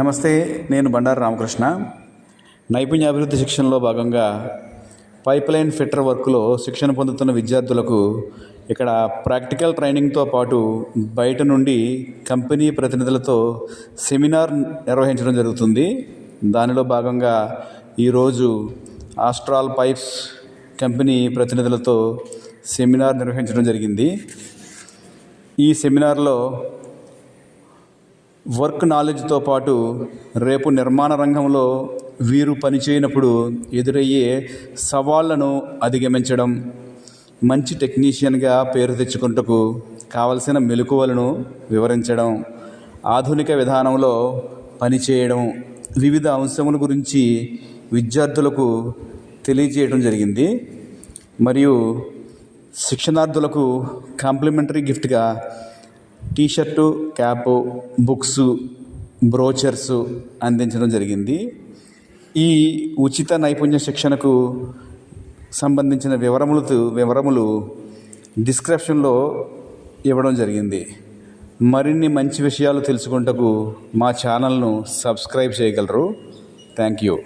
నమస్తే నేను బండారు రామకృష్ణ. నైపుణ్యాభివృద్ధి శిక్షణలో భాగంగా పైప్లైన్ ఫిట్టర్ వర్క్లో శిక్షణ పొందుతున్న విద్యార్థులకు ఇక్కడ ప్రాక్టికల్ ట్రైనింగ్తో పాటు బయట నుండి కంపెనీ ప్రతినిధులతో సెమినార్ నిర్వహించడం జరుగుతుంది. దానిలో భాగంగా ఈరోజు ఆస్ట్రాల్ పైప్స్ కంపెనీ ప్రతినిధులతో సెమినార్ నిర్వహించడం జరిగింది. ఈ సెమినార్లో వర్క్ నాలెడ్జ్తో పాటు రేపు నిర్మాణ రంగంలో వీరు పనిచేయనప్పుడు ఎదురయ్యే సవాళ్ళను అధిగమించడం మంచి టెక్నీషియన్గా పేరు తెచ్చుకుంటకు కావలసిన మెలకువలను వివరించడం ఆధునిక విధానంలో పనిచేయడం వివిధ అంశముల గురించి విద్యార్థులకు తెలియజేయడం జరిగింది. మరియు శిక్షణార్థులకు కాంప్లిమెంటరీ గిఫ్ట్గా t shirt cap books brochures అందించడం జరిగింది. ఈ ఉచిత నైపుణ్య శిక్షణకు సంబంధించిన వివరములు వివరములు డిస్క్రిప్షన్లో ఇవ్వడం జరిగింది. మరిన్ని మంచి విషయాలు తెలుసుకుంటకు మా ఛానల్ను సబ్స్క్రైబ్ చేయగలరు. Thank you.